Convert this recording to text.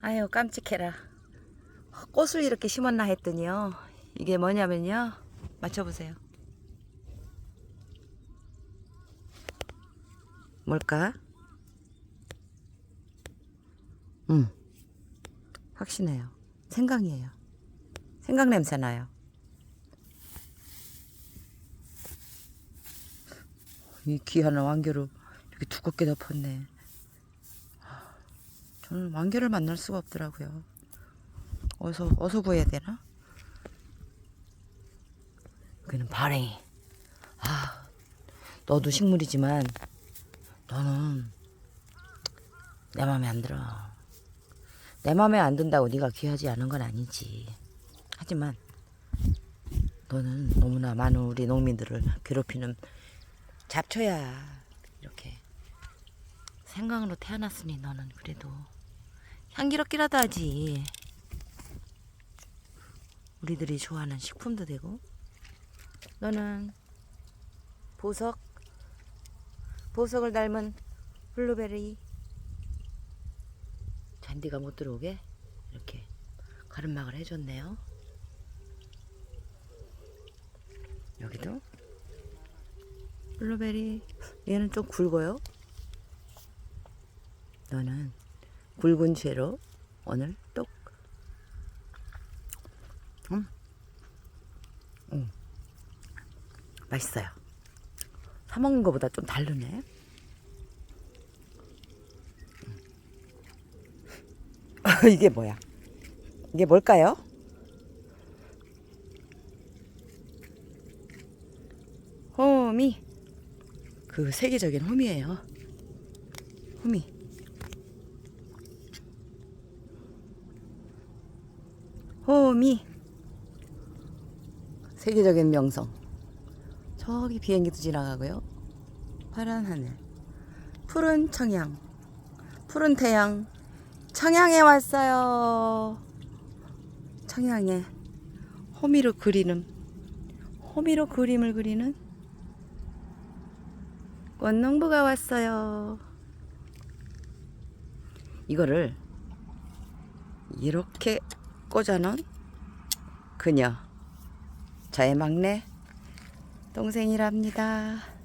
아유 깜찍해라. 꽃을 이렇게 심었나 했더니요. 이게 뭐냐면요. 맞춰보세요. 뭘까? 음. 확신해요. 생강이에요. 생강 냄새 나요. 이 귀한 왕겨로 이렇게 두껍게 덮었네 저는 왕개를 만날 수가 없더라고요. 어서 어서 구해야 되나? 그는 발행이. 아, 너도 식물이지만 너는 내 마음에 안 들어. 내 마음에 안 든다고 네가 귀하지 않은 건 아니지. 하지만 너는 너무나 많은 우리 농민들을 괴롭히는 잡초야. 이렇게 생강으로 태어났으니 너는 그래도 향기롭기라도 하지. 우리들이 좋아하는 식품도 되고. 너는 보석, 보석을 닮은 블루베리. 잔디가 못 들어오게 이렇게 가름막을 해줬네요. 여기도 블루베리. 얘는 좀 굵어요. 너는 굵은 죄로 오늘 똑. 음. 음. 맛있어요. 사 먹는 것보다 좀 다르네. 음. 이게 뭐야? 이게 뭘까요? 호미. 그 세계적인 호미예요. 호미. 호미. 세계적인 명성. 저기 비행기도 지나가고요. 파란 하늘. 푸른 청양. 푸른 태양. 청양에 왔어요. 청양에. 호미로 그리는. 호미로 그림을 그리는 꽃농부가 왔어요. 이거를 이렇게 꽂아놓은 그녀. 저의 막내. 동생이랍니다.